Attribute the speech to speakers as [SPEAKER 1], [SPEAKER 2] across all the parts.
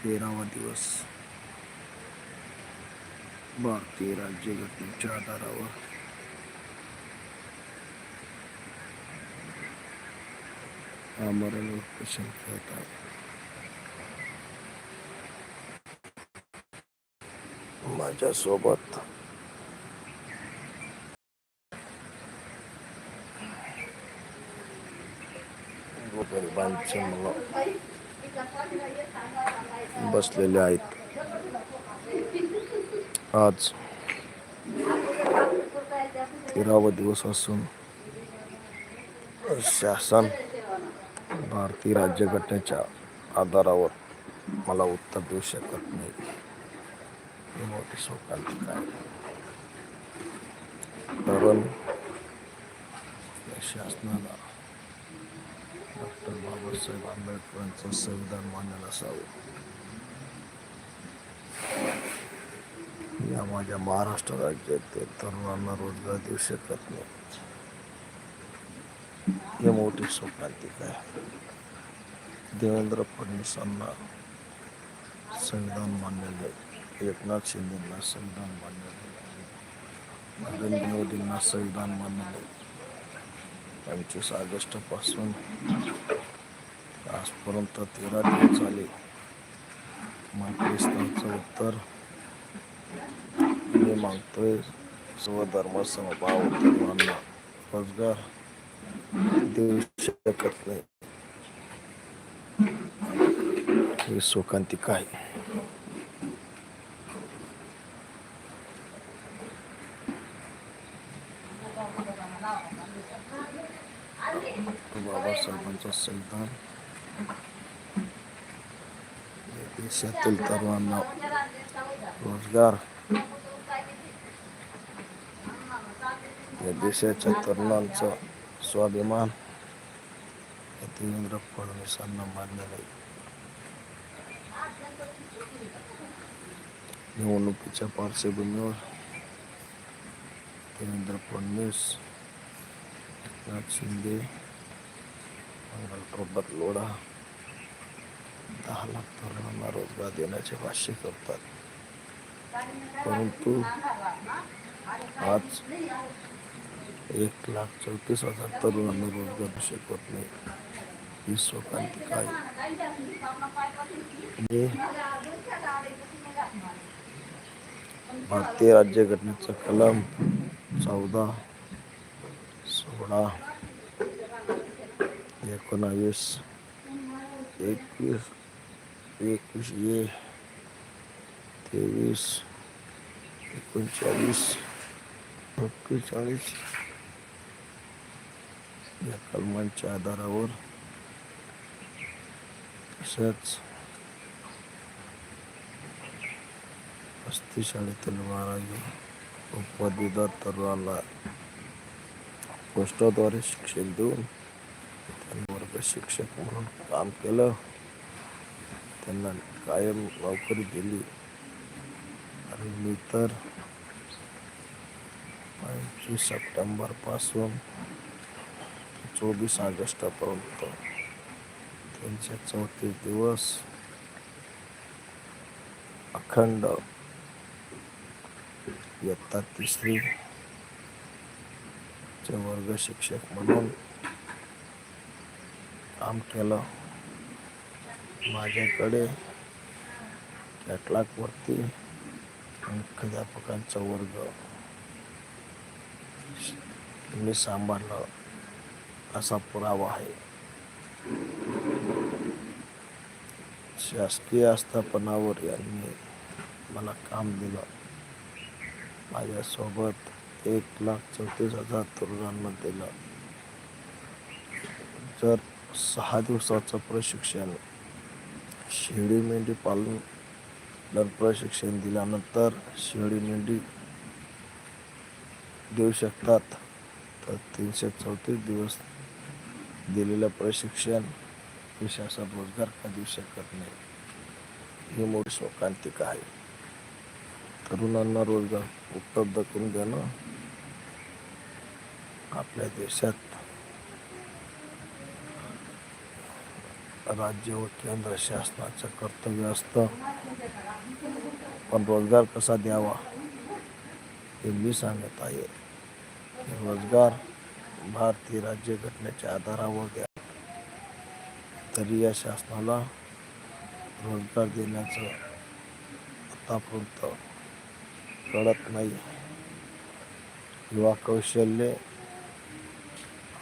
[SPEAKER 1] तेरावा दिवस भारतीय राज्यघटनेच्या आधारावर आमरण उपोषण खेळत आहे माझ्यासोबत गरिबांचे मुलं बसलेले आहेत. आज तेरावा दिवस असून शासन भारतीय राज्यघटनेच्या आधारावर मला उत्तर देऊ शकत नाही. हे मोठी शोकांतिका आहे कारण शासनाला डॉक्टर बाबासाहेब आंबेडकरांचं संविधान मान्य असावं. या माझ्या महाराष्ट्र राज्यातील तरुणांना रोजगार देऊ शकत नाही. ही मोठी स्वप्नांतिक आहे. देवेंद्र फडणवीसांना संविधान मान्य नाही एकनाथ शिंदेंना संविधान मान्य नाही नरेंद्र मोदींना संविधान मान्य नाही पंचवीस ऑगस्टपासून आजपर्यंत तेरा दिवस झाले. मग उत्तर मी मागतोय. सर्व धर्म समभाव तरुणांना रोजगार देऊ शकत नाही. ही शोकांतिका आहे. बाबासाहेबांचं संविधान या देशातील तरुणांना रोजगार या देशाच्या तरुणांचा स्वाभिमान या देवेंद्र फडणवीसांना मान्य नाही निवडणुकीच्या पार्श्वभूमीवर देवेंद्र फडणवीस एकनाथ शिंदे मंगल लोढा दहा लाख तरुणांना रोजगार देण्याचे भाष्य करतात. परंतु आज एक लाख चौतीस हजार तरुणांना रोजगार शकत नाही. ही शोकांतिका आहे म्हणजे भारतीय राज्यघटनेचा कलम चौदा सोळा एकोणावीस एकवीस एकवीस ए तेवीस एकोणचाळीस एक्केचाळीस या कलमांच्या आधारावर तसेच पस्तीस शाळेतील बारावी व पदवीधर तरुणांना पोस्टाद्वारे शिक्षण देऊन त्यांनी वर्ग शिक्षक म्हणून काम केलं. त्यांना कायम नोकरी दिली. आणि मी तर पंचवीस सप्टेंबरपासून चोवीस ऑगस्टपर्यंत त्यांचे चौतीस दिवस अखंड इयत्ता तिसरी चे वर्ग शिक्षक म्हणून काम केलं. माझ्याकडे कॅटलॉगवरती मुख्याध्यापकांचा वर्ग. मी सांभाळलं. असा पुरावा आहे. शासकीय आस्थापनावर यांनी मला काम दिलं. माझ्यासोबत एक लाख चौतीस हजार तरुणांना दिलं. जर सहा दिवसाचं प्रशिक्षण. शेळी मेंढी पालन प्रशिक्षण दिल्यानंतर शेळी मेंढी देऊ शकतात. तर तीनशे चौतीस दिवस दिलेलं प्रशिक्षण हे रोजगार का देऊ शकत नाही? ही मोठी शोकांतिक आहे. तरुणांना रोजगार उपलब्ध करून देणं आपल्या देशात राज्य व केंद्र शासनाचं कर्तव्य असतं. पण रोजगार कसा द्यावा हे मी सांगत आहे. की रोजगार भारतीय राज्यघटनेच्या आधारावर द्या. तरी या शासनाला रोजगार देण्याचं आतापर्यंत कळत नाही. युवा कौशल्य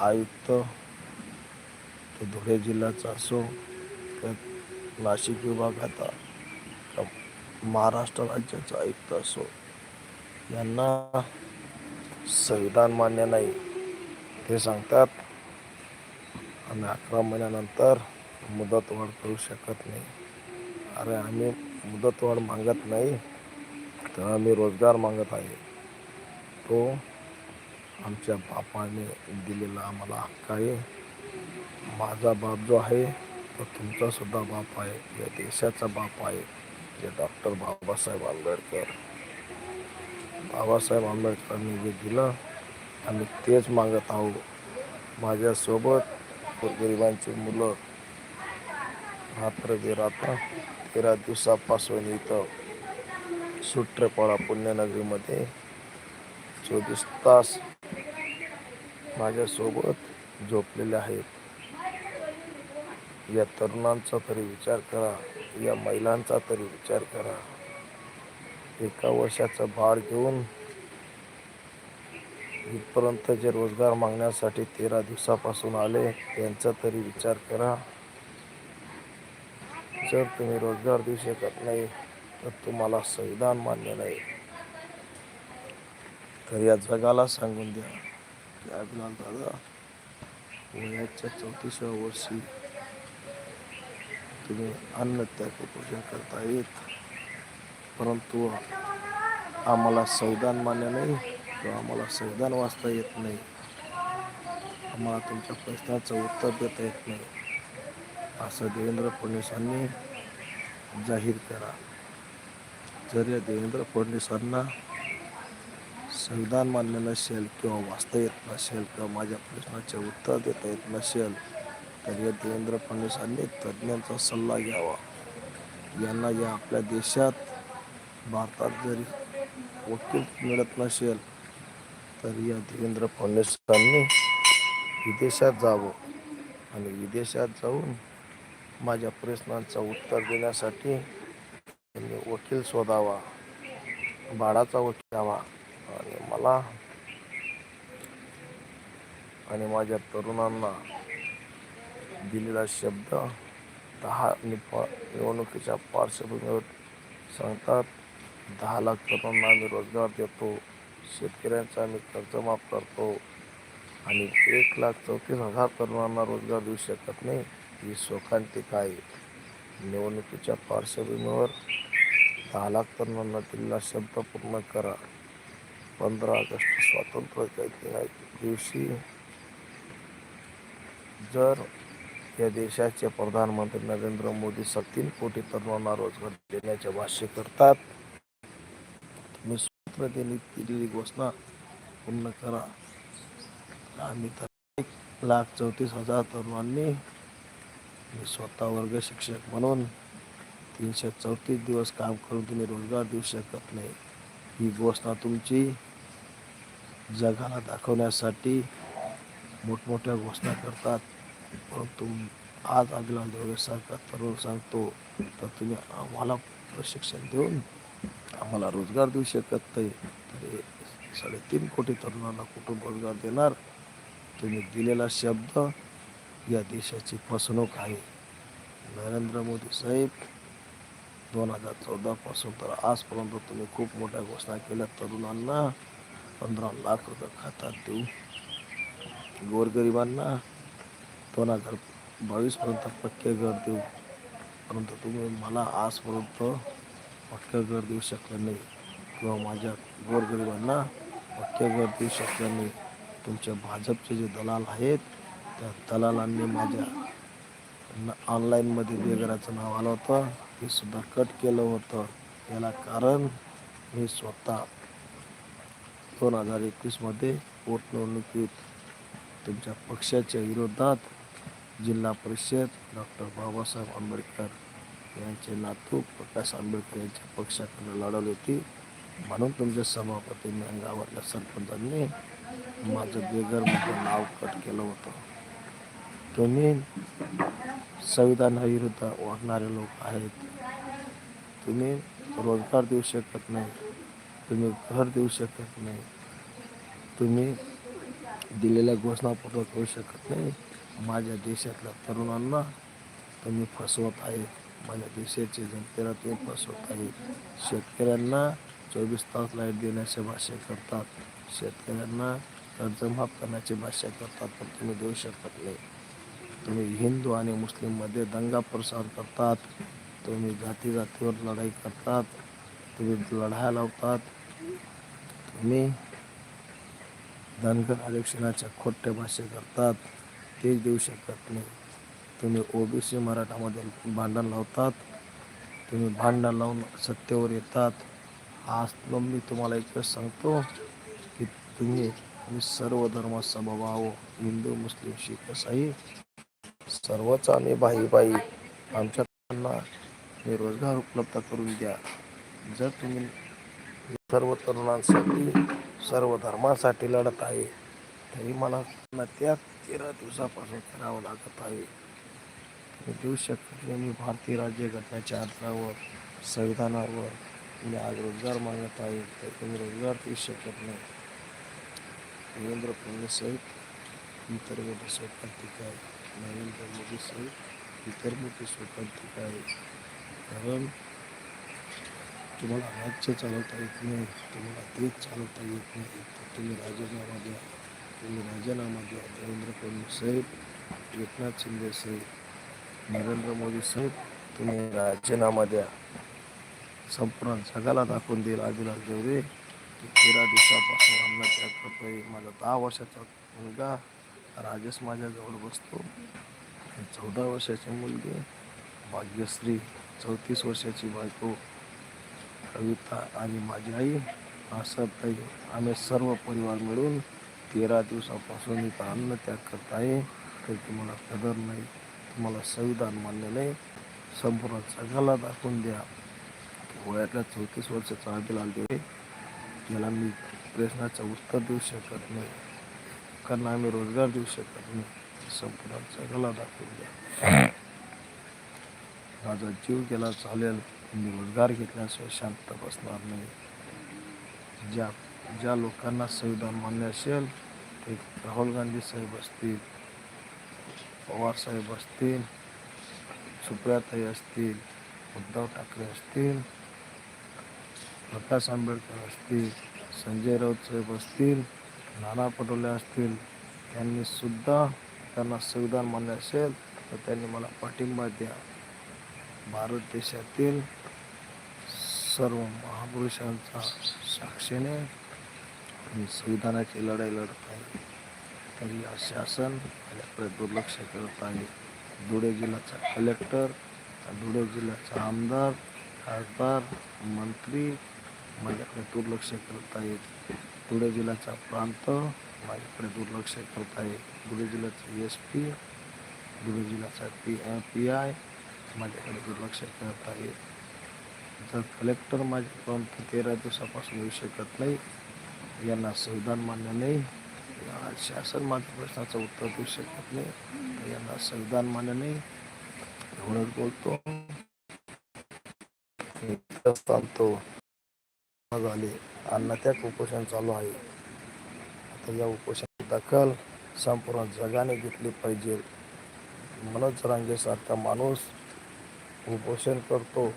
[SPEAKER 1] आयुक्त तो धुळे जिल्ह्याचा असो तर नाशिक विभागाचा महाराष्ट्र राज्याचा आयुक्त असो. यांना संविधान मान्य नाही. ते सांगतात आम्ही अकरा महिन्यानंतर मुदतवाढ करू शकत नाही. अरे आम्ही मुदतवाढ मागत नाही तर आम्ही रोजगार मागत आहे. तो आमच्या बापाने दिलेला आम्हाला हक्क आहे. माझा बाप जो आहे तो तुमचासुद्धा बाप आहे. या देशाचा बाप आहे. जे डॉक्टर बाबासाहेब आंबेडकर. बाबासाहेब आंबेडकरांनी जे दिलं आम्ही तेच मागत आहोत. माझ्यासोबत गरिबांची मुलं. रात्र बेरात्र तेरा दिवसापासून इथं सुट्रेपाडा पुण्यनगरीमध्ये चोवीस तास माझ्यासोबत झोपलेले आहेत. या तरुणांचा तरी विचार करा या महिलांचा तरी विचार करा. एका वर्षाचं भाड घेऊन इथपर्यंत जे रोजगार मागण्यासाठी तेरा दिवसापासून आले त्यांचा तरी विचार करा. जर तुम्ही रोजगार देऊ शकत नाही तर तुम्हाला संविधान मान्य नाही. तर या जगाला सांगून द्या. की अभिलाल दादा वयाच्या चौतीसव्या वर्षी तुम्ही अन्न त्याग करता येत. परंतु आम्हाला संविधान मान्य नाही किंवा आम्हाला संविधान वाचता येत नाही. आम्हाला तुमच्या प्रश्नाचं उत्तर देता येत नाही. असं देवेंद्र फडणवीसांनी जाहीर करा. जर या देवेंद्र फडणवीसांना संविधान मान्य नसेल किंवा वाचता येत नसेल किंवा माझ्या प्रश्नाचे उत्तर देता येत नसेल तर या देवेंद्र फडणवीसांनी तज्ज्ञांचा सल्ला घ्यावा. यांना या आपल्या देशात भारतात जरी वकील मिळत नसेल तर या देवेंद्र फडणवीसांनी विदेशात जावं आणि विदेशात जाऊन माझ्या प्रश्नांचं उत्तर देण्यासाठी त्यांनी वकील शोधावा बाळाचा वकील हवा आणि मला आणि माझ्या तरुणांना दिलेला शब्द दहा निफा निवडणुकीच्या पार्श्वभूमीवर सांगतात. दहा लाख तरुणांना आम्ही रोजगार देतो शेतकऱ्यांचा आम्ही कर्जमाफ करतो आणि एक लाख चौतीस हजार तरुणांना रोजगार देऊ शकत नाही ही शोकांतिका आहे. निवडणुकीच्या पार्श्वभूमीवर दहा लाख तरुणांना दिलेला शब्द पूर्ण करा. पंधरा ऑगस्ट स्वातंत्र्य दिवशी जर या देशाचे प्रधानमंत्री नरेंद्र मोदी तीन कोटी तरुणांना रोजगार देण्याचे भाष्य करतात. तुम्ही स्वातंत्र्य दिनी दिलेली घोषणा पूर्ण करा. आम्ही तर एक लाख चौतीस हजार तरुणांनी मी स्वतः वर्ग शिक्षक म्हणून तीनशे चौतीस दिवस काम करून तुम्ही रोजगार देऊ शकत नाही. ही घोषणा तुमची जगाला दाखवण्यासाठी मोठमोठ्या घोषणा करतात. परंतु आज अभिलाल देवरेसारखा तरुण सांगतो तर तुम्ही आम्हाला प्रशिक्षण देऊन आम्हाला रोजगार देऊ शकत नाही. तरी साडेतीन कोटी तरुणांना कुठून रोजगार देणार? तुम्ही दिलेला शब्द या देशाची फसवणूक आहे. नरेंद्र मोदी साहेब दोन हजार चौदापासून तर आजपर्यंत तुम्ही खूप मोठ्या घोषणा केल्या तरुणांना पंधरा लाख रुपये खात्यात देऊ गोरगरिबांना दोन हजार बावीसपर्यंत पक्के घर देऊ. परंतु तुम्ही मला आजपर्यंत पक्के घर देऊ शकलं नाही. किंवा माझ्या गोरगरिबांना पक्के घर देऊ शकलं नाही. तुमच्या भाजपचे जे दलाल आहेत त्या दलालांनी माझ्या न ऑनलाईनमध्ये बेघराचं नाव आलं होतं. ते सुद्धा कट केलं होतं. याला कारण मी स्वतः दोन हजार एकवीसमध्ये पोटनिवडणुकीत तुमच्या पक्षाच्या विरोधात जिल्हा परिषद डॉक्टर बाबासाहेब आंबेडकर यांचे नातू प्रकाश आंबेडकर यांच्या पक्षाकडे लढवली होती. म्हणून तुमच्या सभापतींनी आणि गावातल्या सरपंचांनी माझं बेघरमध्ये नाव कट केलं होतं. तुम्ही संविधानाविरुद्ध वागणारे लोक आहेत. तुम्ही रोजगार देऊ शकत नाही. तुम्ही घर देऊ शकत नाही. तुम्ही दिलेल्या घोषणापत्र करू शकत नाही. माझ्या देशातल्या तरुणांना तुम्ही फसवत आहे. माझ्या देशाचे जनतेला ते फसवत आहे. शेतकऱ्यांना चोवीस तास लाइट देण्याची भाषा करतात. शेतकऱ्यांना कर्जमाफ करण्याची भाषा करतात पण तुम्ही देऊ शकत नाही. तुम्ही हिंदू आणि मुस्लिममध्ये दंगा प्रसार करतात. तुम्ही जाती जातीवर लढाई करतात. तुम्ही लढाया लावतात. तुम्ही धनगर आरक्षणाच्या खोट्या भाषा करतात. तेच देऊ शकत नाही. तुम्ही ओबीसी मराठामध्ये भांडण लावतात तुम्ही भांडण लावून सत्तेवर येतात. आज मी तुम्हाला एकच सांगतो की तुम्ही मी सर्व धर्म समभाव हिंदू मुस्लिम शीख ईसाई सर्वच आम्ही भाई भाई आमच्या रोजगार उपलब्ध करून द्या. जर तुम्ही सर्व तरुणांसाठी सर्व धर्मासाठी लढत आहे तरी मला न त्या तेरा दिवसापासून करावं लागत आहे. मी देऊ शकत नाही. मी भारतीय राज्यघटनेच्या आधारावर संविधानावर मी आज रोजगार मागत आहे तर तुम्ही रोजगार देऊ शकत नाही. देवेंद्र फडणवीस सहित इतर मोठी स्वतंत्रिक आहे नरेंद्र मोदी सहित इतर मोठी स्वतंत्रिक आहे कारण तुम्हाला राज्य चालवता येत नाही तुम्हाला देश चालवता येत नाही तर तुम्ही राजीनामा द्या. तुम्ही राजीनामा द्या देवेंद्र फडणवीस साहेब एकनाथ शिंदे साहेब नरेंद्र मोदी साहेब तुम्ही राजीनामा द्या संपूर्ण जगाला दाखवून देईल आदिलाल जेवढे की तेरा दिवसापासून अन्न त्याग करतोय माझा दहा वर्षाचा मुलगा राजेश माझ्याजवळ बसतो चौदा वर्षाची मुलगी भाग्यश्री चौतीस वर्षाची बायको कविता आणि माझी आई असं ताई आम्ही सर्व परिवार मिळून तेरा दिवसापासून मी अन्न त्याग करत आहे. तर तुम्हाला कदर नाही तुम्हाला संविधान मान्य नाही संपूर्ण जगाला दाखवून द्या. वयातल्या चौतीस वर्षाचा आदिलाल देवे याला मी प्रश्नाचं उत्तर देऊ शकत नाही. कारण आम्ही रोजगार देऊ शकत नाही. संपूर्ण जगाला दाखवून द्या. माझा जीव गेला चालेल. मी रोजगार घेतल्याशिवाय शांत बसणार नाही. ज्या ज्या लोकांना संविधान मान्य असेल ते राहुल गांधी साहेब असतील पवार साहेब असतील सुप्रियाताई असतील उद्धव ठाकरे असतील प्रकाश आंबेडकर असतील संजय राऊत साहेब असतील नाना पटोले असतील त्यांनी सुद्धा त्यांना संविधान मान्य असेल तर त्यांनी मला पाठिंबा द्या. भारत देशातील सर्व महापुरुषांचा साक्षीने संविधानाची लढाई लढत आहे. तरी शासन माझ्याकडे दुर्लक्ष करत आहे. धुळे जिल्ह्याचा कलेक्टर धुळे जिल्ह्याचा आमदार खासदार मंत्री माझ्याकडे दुर्लक्ष करत आहेत. धुळे जिल्ह्याचा प्रांत माझ्याकडे दुर्लक्ष करत आहे. धुळे जिल्ह्याचा एस पी धुळे जिल्ह्याचा पी पी आय माझ्याकडे दुर्लक्ष करत आहे जर कलेक्टर माझ्यापर्यंत तेरा दिवसापासून येऊ शकत नाही. यांना संविधान मान्य नाही. शासन मात्र प्रश्नाचं उत्तर देऊ शकत नाही. यांना संविधान मान्य नाही. एवढंच बोलतो. मी झाले. अन्न त्याग उपोषण चालू आहे. आता या उपोषणाची दखल संपूर्ण जगाने घेतली पाहिजे. मनोज रांगेसारखा माणूस उपोषण करतो.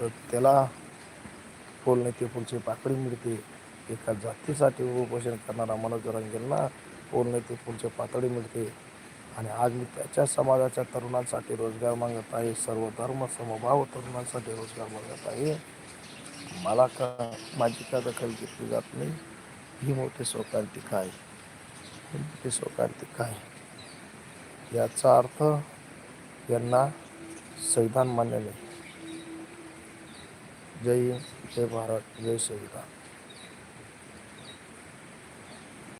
[SPEAKER 1] तर त्याला फुल ते फुलची पाकळी मिळते. एका जातीसाठी उपोषण करणारा मनोज रंगेंना ते फुलची पातळी मिळते. आणि आज मी त्याच्या समाजाच्या तरुणांसाठी रोजगार मागत आहे. सर्व धर्म समभाव तरुणांसाठी रोजगार मागत आहे. मला का माझी का दखल घेतली जात नाही? ही मोठी शोकांतिका आहे ही मोठी शोकांतिका आहे याचा अर्थ यांना संविधान मान्य नाही. जय हिंद जय भारत जय संविधान.